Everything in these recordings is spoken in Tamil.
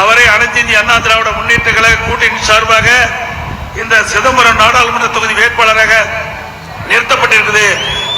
அவரை அனைத்து இந்திய அண்ணா திராவிட முன்னேற்ற கழக கூட்டணி சார்பாக இந்த சிதம்பரம் நாடாளுமன்ற தொகுதி வேட்பாளராக நிறுத்தப்பட்டிருக்குது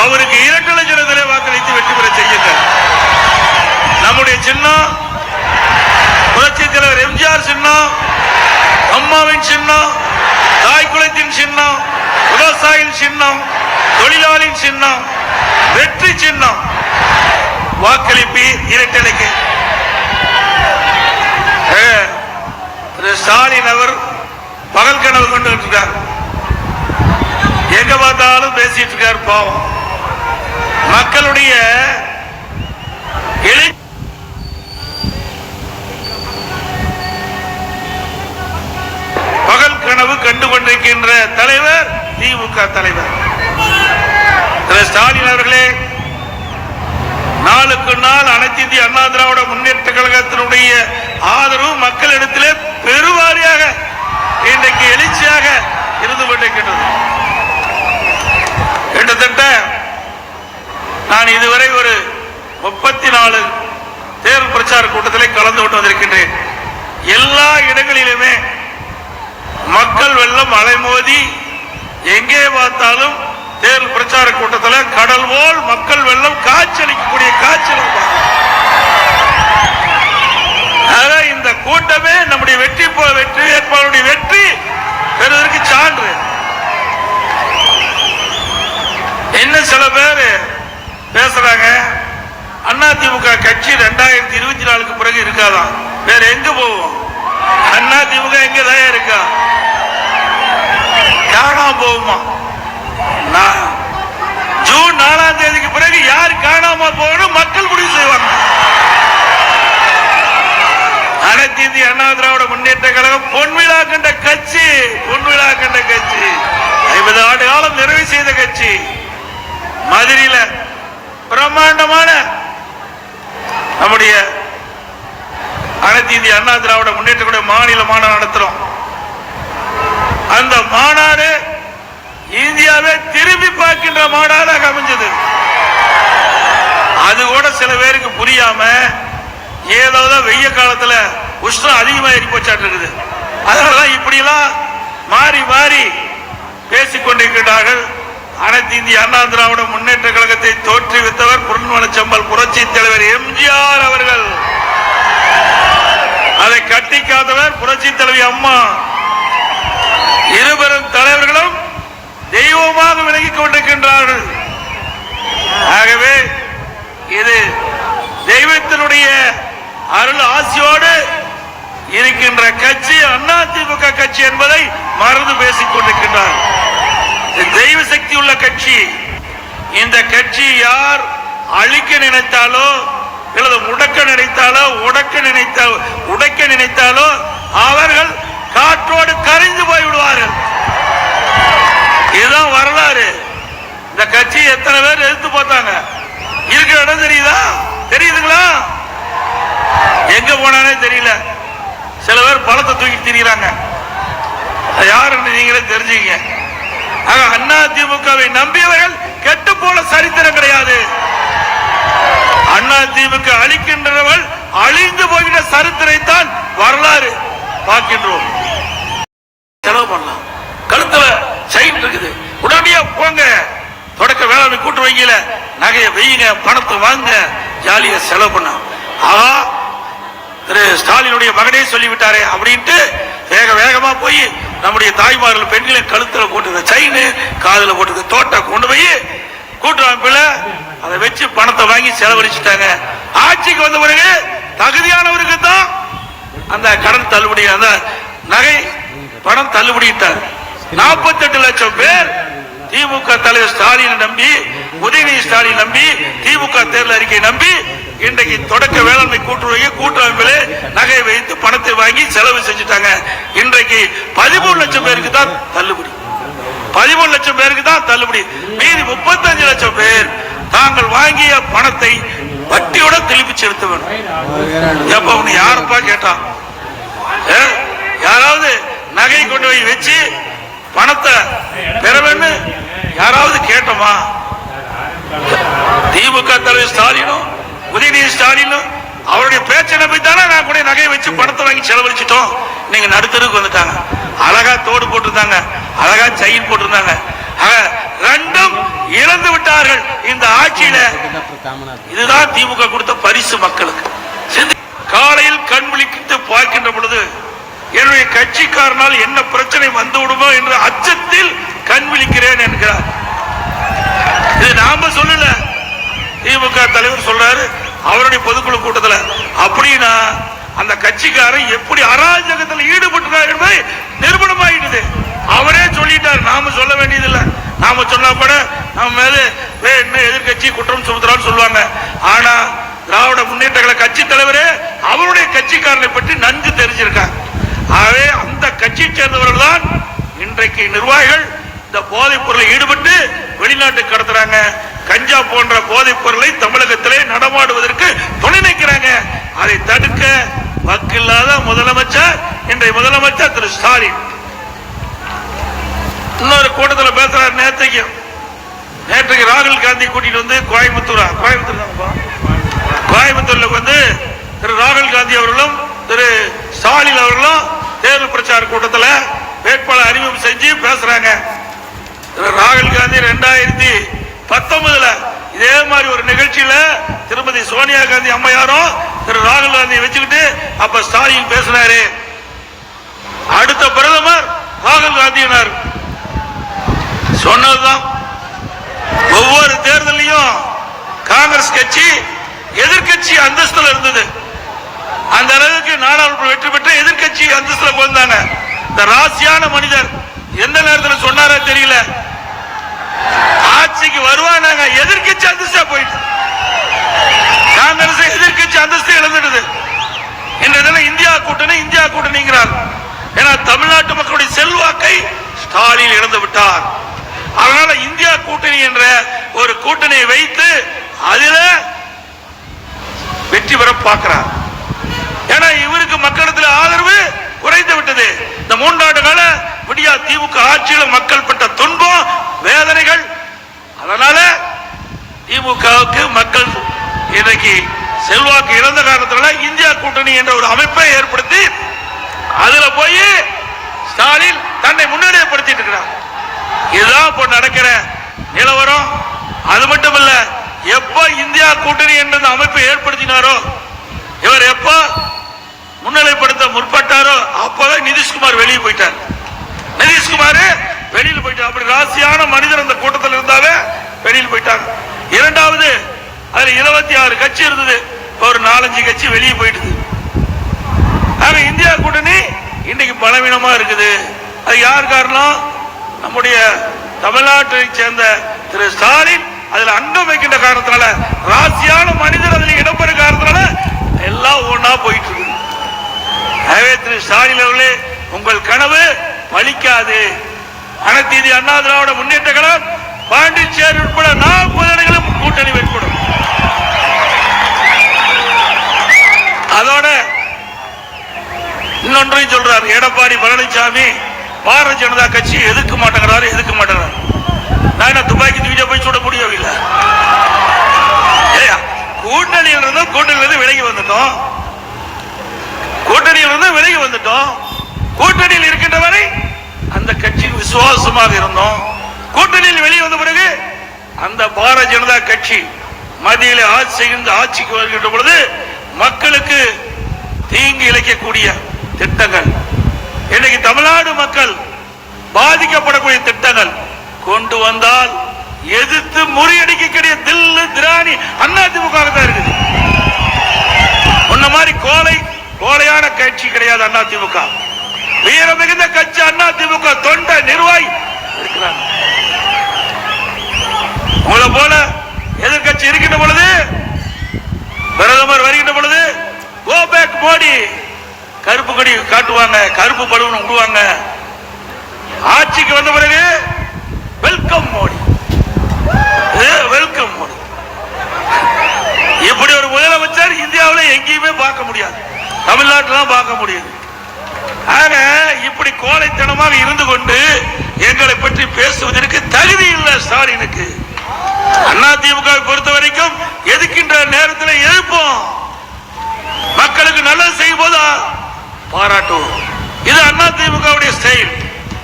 அவருக்கு இரண்டு லட்சத்திலே வாக்களித்து வெற்றி பெற செய்யுங்கள் நம்முடைய சின்னம் புரட்சி தலைவர் எம்ஜிஆர் சின்னம் அம்மாவின் சின்னம் தாய் குலத்தின் சின்னம் விவசாயின் சின்னம் தொழிலாளியின் சின்னம் வெற்றி சின்னம் வாக்களிப்பு இரட்டலைக்கு ஏ, திரு ஸ்டாலின் அவர் பகல் கனவு கொண்டு இருக்கார் எங்க பார்த்தாலும் பேசிட்டு இருக்கார் பாவம். மக்களுடைய பகல் கனவு கண்டு கொண்டிருக்கின்ற தலைவர் திமுக தலைவர். திரு ஸ்டாலின் அவர்களே நாளுக்கு நாள் அனைத்து இந்திய அண்ணா திராவிட முன்னேற்ற கழகத்தினுடைய ஆதரவு மக்களிடத்திலே பெருவாரியாக இன்றைக்கு எழுச்சியாக இருந்து கொண்டிருக்கின்றது. கிட்டத்தட்ட நான் இதுவரை ஒரு முப்பத்தி நாலு தேர்தல் பிரச்சார கூட்டத்திலே கலந்து கொண்டு வந்திருக்கின்றேன். எல்லா இடங்களிலுமே மக்கள் வெள்ளம் அலைமோதி எங்கே பார்த்தாலும் தேர்தல் பிரச்சார கூட்டத்தில் கடல் போல் மக்கள் வெள்ளம் காய்ச்சலிக்கக்கூடிய காய்ச்சல் ஆக இந்த கூட்டமே நம்முடைய வெற்றி போ- வெற்றி வேட்பாளருடைய வெற்றி பெறுவதற்கு சான்று என்ன சில பேர் பேசுறாங்க அதிமுக கட்சி ரெண்டாயிரத்தி இருபத்தி நாலுக்கு வேற எங்க போவோம்? அதிமுக எங்க தான் இருக்கா? காணாம போகுமா? ஜூன் நாலாம் தேதிக்கு பிறகு யார் காணாம போகணும்? மக்கள் முடிவு செய்வாங்க. அனைத்து இந்திய அண்ணா திராவிட முன்னேற்ற கழகம் பொன்விழா கண்ட கட்சி பொன்விழா கண்ட கட்சி. ஐம்பது ஆண்டு காலம் நிறைவு செய்த கட்சி. மதுரையில் பிரம்மாண்டமான நம்முடைய அனைத்து இந்திய அண்ணா திராவிட முன்னேற்ற மாநில மாநாடு நடத்துறோம். அந்த மாநாடு இந்தியாவை திரும்பி பார்க்கின்ற மாநாடாக அமைஞ்சது. அது கூட சில பேருக்கு புரியாம ஏதாவது வெய்ய காலத்துல உஷ்ணம் அதிகமா ஏறி போச்சாட்டு இருக்குது அதனாலதான் இப்படிலாம் மாறி மாறி பேசிக்கொண்டிருக்கிறார்கள் அனைத்து இந்திய அண்ணா திராவிட முன்னேற்ற கழகத்தை தோற்றுவித்தவர் பொன்மனச்சம்பல் புரட்சி தலைவர் எம்ஜிஆர் அவர்கள். அதை கட்டி காத்தவர் புரட்சி தலைவி அம்மா. இருவரும் தலைவர்களும் தெய்வமாக விலகிக் கொண்டிருக்கின்றார்கள். ஆகவே இது தெய்வத்தினுடைய அருள் ஆசியோடு இருக்கின்ற கட்சி அண்ணா திமுக கட்சி என்பதை மறந்து பேசிக் கொண்டிருக்கின்றார். தெய்வ சக்தி உள்ள கட்சி. இந்த கட்சி யார் அழிக்க நினைத்தாலோ அல்லது முடக்க நினைத்தாலோ உடக்க நினைத்த உடைக்க நினைத்தாலோ அவர்கள் காற்றோடு கரைந்து போய் விடுவார்கள் இதுதான் வரலாறு. இந்த கட்சி எத்தனை பேர் எதிர்த்து பார்த்தாங்க இருக்கிற இடம் தெரியுதா? தெரியுதுங்களா? எங்க போனானே தெரியல. சில பேர் பழத்தை தூக்கி திரிகிறாங்க யாருன்னு நீங்களே தெரிஞ்சுங்க ஆக அண்ணா திமுகவை நம்பியவர்கள் கெட்டு போல சரித்திரம் கிடையாது. அண்ணா திமுக அளிக்கின்றவள் அழிந்து போகிற சரித்திரைத்தான் வரலாறு பார்க்கின்றோம். செலவு பண்ணலாம். கழுத்துல செயின் இருக்குது. உடனடியா போங்க. தொடக்க வேளாண்மை கூட்டு வங்கியில நகையை வையுங்க பணத்தை வாங்க ஜாலியா செலவு பண்ண ஆஹா திரு ஸ்டாலினுடைய மகனே சொல்லிவிட்டாரே அப்படின்ட்டு வேக வேகமா போய் நம்முடைய தாய்மார்கள் பெண்களை கழுத்துல போட்டுக்க செயின் காதுல போட்டுக்க தோட்டம் கொண்டு போய் கூட்டமைப்புல அதை வச்சு பணத்தை வாங்கி செலவழிச்சுட்டாங்க. ஆட்சிக்கு வந்த பிறகு தகுதியானவருக்கு தான் அந்த கடன் தள்ளுபடி அந்த நகை பணம் தள்ளுபடிட்டார் நாற்பத்தெட்டு லட்சம் பேர் திமுக தலைவர் ஸ்டாலின் நம்பி உதயநிதி ஸ்டாலின் நம்பி திமுக தேர்தல் அறிக்கை நம்பி இன்றைக்கு தொடக்க வேளாண்மை கூட்டுறவு கூட்டமைப்பிலே நகை வைத்து பணத்தை வாங்கி செலவு செஞ்சுட்டாங்க. இன்றைக்கு பதிமூணு லட்சம் பேருக்கு தான் தள்ளுபடி. பதிமூணு லட்சம் பேருக்கு தான் தள்ளுபடி. மீதி முப்பத்தஞ்சு லட்சம் பேர் தாங்கள் வாங்கிய பணத்தை வட்டியோட திருப்பி செலுத்த வேண்டும். எப்ப உன்னை யாருப்பா கேட்டான் யாராவது நகை கொண்டு போய் வச்சு பணத்தை பெறவேன்னு யாராவது கேட்டோமா? திமுக தலைவர் ஸ்டாலினும் உதயநிதி ஸ்டாலினும் நான் கூட நகையை வச்சு பணத்தை வாங்கி செலவழிச்சிட்டோம். நீங்க நடுத்தருக்கு வந்துட்டாங்க. அழகா தோடு போட்டிருந்தாங்க. அழகா செயின் போட்டிருந்தாங்க. ரெண்டும் இழந்து விட்டார்கள். இந்த ஆட்சியில இதுதான் திமுக கொடுத்த பரிசு மக்களுக்கு. காலையில் கண் விழித்து பார்க்கின்ற பொழுது என்னுடைய கட்சிக்காரனால் என்ன பிரச்சனை வந்து விடுமோ என்ற அச்சத்தில் கண் விழிக்கிறேன் என்கிறார். இது நாம சொல்லல. திமுக தலைவர் சொல்றாரு அவருடைய பொதுக்குழு கூட்டத்துல அப்படின்னா அந்த கட்சிக்காரன் எப்படி அராஜகத்தில் ஈடுபட்டிருக்கார் என்பதை நிரூபணமாயிடுது. அவரே சொல்லிட்டார் நாம சொல்ல வேண்டியதில்லை. நாம சொன்னா கூட நம்ம மேல வே- என்ன எதிர்க்கட்சி குற்றம் சுமத்துறான்னு சொல்லுவாங்க. ஆனா திராவிட முன்னேற்ற கழக கட்சி தலைவரே அவருடைய கட்சிக்காரனை பற்றி நன்கு தெரிஞ்சிருக்காங்க ஆகவே அந்த கட்சியை சேர்ந்தவர்கள் தான் இன்றைக்கு நிர்வாகிகள் இந்த போதைப் பொருளை ஈடுபட்டு வெளிநாட்டுக்கு கடத்துறாங்க. கஞ்சா போன்ற போதைப் பொருளை தமிழகத்திலே நடமாடுவதற்கு துணை நிற்கிறாங்க. அதை தடுக்க வக்கில்லாத முதலமைச்சர் இன்றைய முதலமைச்சர் திரு ஸ்டாலின். இன்னொரு கூட்டத்தில் பேசுறார் நேற்றைக்கு நேற்றைக்கு ராகுல் காந்தி கூட்டிட்டு வந்து கோயம்புத்தூரா கோயம்புத்தூர் தானப்பா? கோயம்புத்தூர்ல வந்து திரு ராகுல் காந்தி அவர்களும் திரு ஸ்டாலின் அவர்களும் தேர்தல் பிரச்சார கூட்டத்தில் வேட்பாளர் அறிமுகம் செஞ்சு பேசுறாங்க. திரு ராகுல் காந்தி ரெண்டாயிரத்தி பத்தொன்பதுல இதே மாதிரி ஒரு நிகழ்ச்சியில திருமதி சோனியா காந்தி அம்மையாரும் திரு ராகுல் காந்தியை வச்சுக்கிட்டு அப்ப ஸ்டாலின் பேசினாரு. அடுத்த பிரதமர் ராகுல் காந்தியினர். சொன்னதுதான். ஒவ்வொரு தேர்தலையும் காங்கிரஸ் கட்சி எதிர்கட்சி அந்தஸ்துல இருந்தது. அந்த அளவுக்கு நாடாளுமன்ற வெற்றி பெற்ற எதிர்க்கட்சி அந்தஸ்துல போந்தாங்க இந்த ராசியான மனிதர் எந்த நேரத்தில் சொன்னாரா தெரியல. ஆட்சிக்கு வருவானாங்க எதிர்கட்சி அந்தஸ்தா போயிட்டு காங்கிரஸ் எதிர்கட்சி அந்தஸ்து இழந்துடுது இன்றைய தினம் இந்தியா கூட்டணி இந்தியா கூட்டணிங்கிறார். ஏன்னா தமிழ்நாட்டு மக்களுடைய செல்வாக்கை ஸ்டாலின் இழந்து விட்டார். அதனால இந்தியா கூட்டணி என்ற ஒரு கூட்டணியை வைத்து அதில வெற்றி பெற பார்க்கிறார். ஏன்னா இவருக்கு மக்களிடத்தில் ஆதரவு குறைந்து விட்டது. இந்த மூன்றாண்டு கால விடியா திமுக ஆட்சியில் மக்கள் மக்கள் இன்னைக்கு செல்வாக்கு இழந்த காரணத்தினால இந்தியா கூட்டணி என்ற ஒரு அமைப்பை ஏற்படுத்தி அதுல போய் ஸ்டாலின் தன்னை முன்னிலைப்படுத்திட்டு இருக்கிறார். இதுதான் இப்போ நடக்கிற நிலவரம். அது மட்டும் இல்ல எப்ப இந்தியா கூட்டணி என்ற அமைப்பை ஏற்படுத்தினாரோ இவர் எப்ப முன்னிலைப்படுத்த முற்பட்டாரோ அப்பதான் நிதிஷ்குமார் வெளியே போயிட்டார். நிதிஷ்குமார் வெளியில் போயிட்டார். அப்படி ராசியான மனிதர் அந்த கூட்டத்தில் இருந்தாவே வெளியில் போயிட்டாங்க இரண்டாவது அதுல இருபத்தி ஆறு கட்சி இருந்தது. ஒரு நாலஞ்சு கட்சி வெளியே போயிட்டு ஆக இந்தியா கூட்டணி இன்னைக்கு பலவீனமா இருக்குது. அது யார் காரணம்? நம்முடைய தமிழ்நாட்டை சேர்ந்த திரு ஸ்டாலின் அதுல அங்கம் வைக்கின்ற காரணத்தினால ராசியான மனிதர் அதில் இடம்பெற காரணத்தினால எல்லாம் ஒன்னா போயிட்டு இருக்கு எனவே திரு ஸ்டாலின் அவர்களே உங்கள் கனவு பலிக்காது அனைத்து இது அண்ணா திராவிட முன்னேற்ற கழகம் பாண்டிச்சேரி உட்பட நாற்பது இடங்களும் கூட்டணி வைக்கப்படும். அதோட இன்னொன்றையும் சொல்றார் எடப்பாடி பழனிசாமி பாரதிய ஜனதா கட்சி எதுக்க மாட்டேங்கிறாரு எதுக்க மாட்டேங்கிறாரு? நான் என்ன துப்பாக்கி தூக்கிட்டே போய் சுட முடியவில்லை ஏய்யா, கூட்டணியில் இருந்தும் கூட்டணியில இருந்து விலகி வந்துட்டோம். கூட்டணியில் இருந்து விலகி வந்துட்டோம். கூட்டணியில் இருக்கின்ற வரை அந்த கட்சிக்கு விசுவாசமாக இருந்தோம். கூட்டணியில் வெளியே வந்த பிறகு அந்த பாரதிய ஜனதா கட்சி மத்தியில் ஆட்சி ஆட்சிக்கு வருகின்ற பொழுது மக்களுக்கு தீங்கு இழைக்கக்கூடிய திட்டங்கள். இன்னைக்கு தமிழ்நாடு மக்கள் பாதிக்கப்படக்கூடிய திட்டங்கள். கொண்டு வந்தால் எதிர்த்து முறியடிக்கக்கூடிய தில்லு திராணி அண்ணா திமுக தான் இருக்குது. மாதிரி கோலை கோலையான கட்சி கிடையாது அண்ணா திமுக வீர மிகுந்த கட்சி அண்ணா திமுக தொண்ட நிர்வாகி இருக்கிறாங்க. உங்களை போல எதிர்கட்சி இருக்கின்ற பொழுது பிரதமர் வருகின்ற பொழுது கோ பேக் மோடி. கருப்பு கொடி காட்டுவாங்க கருப்பு பலூன் விடுவாங்க ஆட்சிக்கு வந்த பிறகு வெல்கம் மோடி. வெல்கம் மோடி. இப்படி ஒரு முதலமைச்சர் இந்தியாவில் எங்கேயுமே பார்க்க முடியாது. தமிழ்நாட்டில் தான் பார்க்க முடியுது. ஆக இப்படி கோழைத்தனமாக இருந்து கொண்டு எங்களை பற்றி பேசுவதற்கு தகுதி இல்லை ஸ்டாலினுக்கு. அண்ணா திமுக பொறுத்த வரைக்கும் எதுக்கின்ற நேரத்தில் எழுப்போம்? மக்களுக்கு நல்லது செய்யும் போது பாராட்டுவோம். இது அண்ணா திமுகவுடைய ஸ்டைல்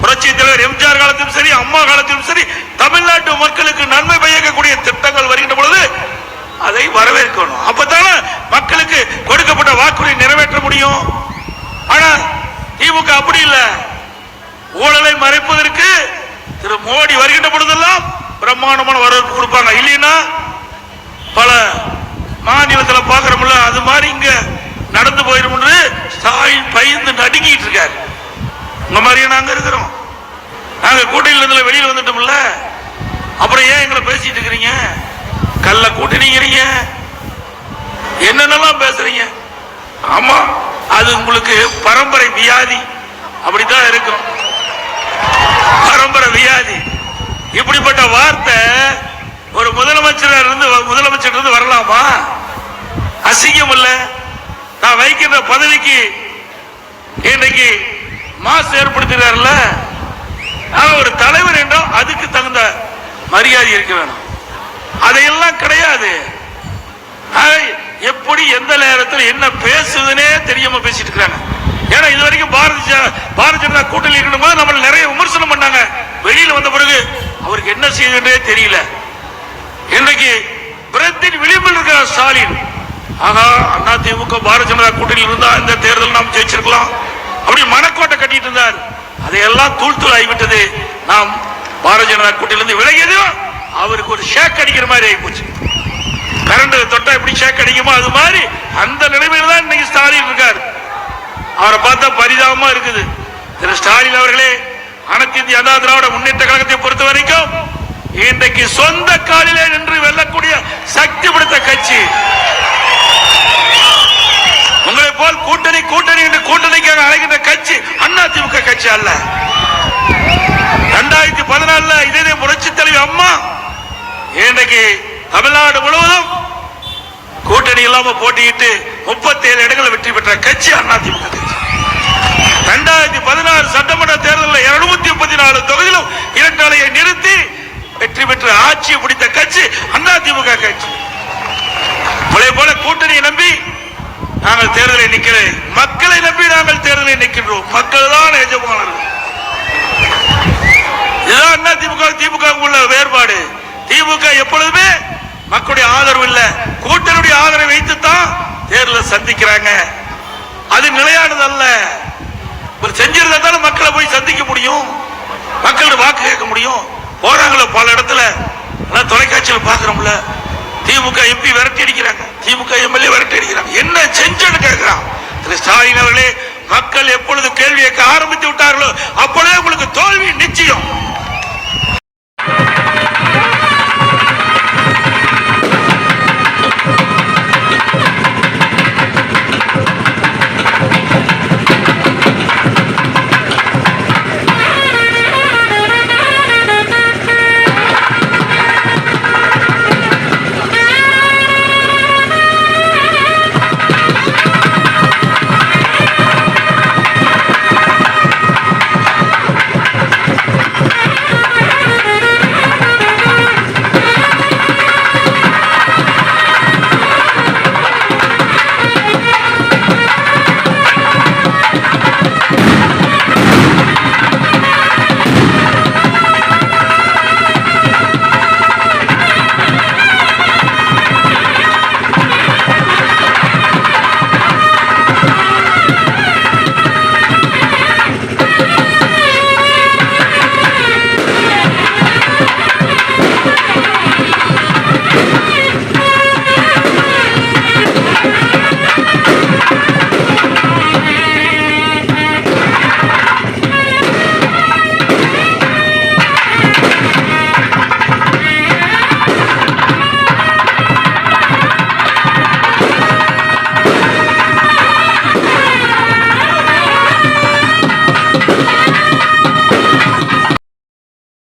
புரட்சி தலைவர் எம்ஜிஆர் காலத்திலும் சரி அம்மா காலத்திலும் சரி தமிழ்நாட்டு மக்களுக்கு நன்மை பயக்கக்கூடிய திட்டங்கள் வருகின்ற பொழுது அதை வரவேற்கணும். அப்பதானே மக்களுக்கு கொடுக்கப்பட்ட வாக்குறுதி நிறைவேற்ற முடியும். ஆனா திமுக அப்படி இல்ல. ஊழலை மறைப்பதற்கு திரு மோடி வருகின்ற பொழுதெல்லாம் பிரம்மாண்டமான வரவேற்பு கொடுப்பாங்க. இல்லைன்னா பல மாநிலத்தில் பார்க்குறோம்ல அது மாதிரி இங்கே நடந்து போயிடும் சாய் ஸ்டாலின் பயந்து நடுங்கிட்டு இருக்காரு. இந்த மாதிரியே நாங்கள் இருக்கிறோம். நாங்கள் கூட்டணியில வெளியில் வந்துட்டோம்ல. அப்புறம் ஏன் எங்களை பேசிட்டு இருக்கிறீங்க? கல்ல கூட்டணிங்கிறீங்க. என்னென்னலாம் பேசுறீங்க? ஆமா அது உங்களுக்கு பரம்பரை வியாதி. அப்படித்தான் இருக்கும். பரம்பரை வியாதி. இப்படிப்பட்ட வார்த்தை ஒரு முதலமைச்சர் இருந்து முதலமைச்சர் இருந்து வரலாமா? அசிங்கம் இல்ல. நான் வைக்கின்ற பதவிக்கு இன்றைக்கு மாசு ஏற்படுத்துகிறார்ல ஒரு தலைவர் என்றால் அதுக்கு தகுந்த மரியாதை இருக்க வேணும். அதையெல்லாம் கிடையாது. எப்படி எந்த நேரத்தில் என்ன பேசுதுன்னே தெரியாம பேசிட்டு இருக்காங்க. ஏன்னா இது வரைக்கும் பாரதிய ஜன- பாரதிய ஜனதா கூட்டணி இருக்கணும் போது நம்மள நிறைய விமர்சனம் பண்ணாங்க. வெளியில வந்த பிறகு அவருக்கு என்ன செய்யுதுன்றே தெரியல. இன்றைக்கு பிரத்தின் விளிம்பில் இருக்கிற ஸ்டாலின் ஆனா அண்ணா திமுக பாரதிய ஜனதா கூட்டணியில் இருந்தா இந்த தேர்தல் நாம் ஜெயிச்சிருக்கலாம். அப்படி மனக்கோட்டை கட்டிட்டு இருந்தார். அதையெல்லாம் தூள் தூள் ஆகிவிட்டது. நாம் பாரதிய ஜனதா கூட்டணியிலிருந்து விலகியதும் அவருக்கு ஒரு ஷேக் அடிக்கிற மாதிரி ஆகி போச்சு கரண்ட் தொட்டா எப்படி ஷேக் அடிக்குமோ அது மாதிரி அந்த நிலைமையில தான் இன்னைக்கு ஸ்டாலின் இருக்கார். அவரை பார்த்தா பரிதாபமா இருக்குது. திரு ஸ்டாலின் அவர்களே அனைத்து இந்திய அண்ணா திராவிட முன்னேற்ற கழகத்தை பொறுத்த வரைக்கும் இன்றைக்கு சொந்த காலிலே நின்று வெல்லக்கூடிய சக்தி பிடித்த கட்சி. உங்களை போல் கூட்டணி கூட்டணி என்று கூட்டணிக்காக அழைக்கின்ற கட்சி அண்ணா திமுக கட்சி அல்ல. ரெண்டாயிரத்தி பதினாலுல இதே புரட்சி தலைவி அம்மா இன்றைக்கு தமிழ்நாடு முழுவதும் கூட்டணி இல்லாம போட்டியிட்டு முப்பத்தி ஏழு இடங்களில் வெற்றி பெற்ற கட்சி அண்ணா திமுக கட்சி. ரெண்டாயிரத்தி பதினாறு சட்டமன்ற தேர்தலில் இருநூத்தி முப்பத்தி நாலு தொகுதியிலும் இரட்டலையை நிறுத்தி வெற்றி பெற்ற ஆட்சியை பிடித்த கட்சி அண்ணா திமுக கட்சி. அதே போல கூட்டணியை நம்பி நாங்கள் தேர்தலை நிற்கிறேன். மக்களை நம்பி நாங்கள் தேர்தலை நிற்கின்றோம். மக்கள் தான் எஜமானர்கள். இதுதான் அண்ணா திமுக திமுக உள்ள வேறுபாடு. திமுக எப்பொழுதுமே மக்களுடைய ஆதரவு இல்ல. கூட்டணியுடைய ஆதரவை வைத்து தான் தேர்தலை சந்திக்கிறாங்க. அது நிலையானது இவர் செஞ்சிருந்தா தானே மக்களை போய் சந்திக்க முடியும்? மக்கள்கிட்ட வாக்கு கேட்க முடியும். போறாங்களோ பல இடத்துல. ஆனால் தொலைக்காட்சியில் பார்க்குறோம்ல. திமுக எம்பி விரட்டி அடிக்கிறாங்க. திமுக எம்எல்ஏ விரட்டி அடிக்கிறாங்க. என்ன செஞ்சேன்னு கேட்கிறான். திரு ஸ்டாலின் அவர்களே மக்கள் எப்பொழுது கேள்வி கேட்க ஆரம்பித்து விட்டார்களோ அப்பொழுதே உங்களுக்கு தோல்வி நிச்சயம்.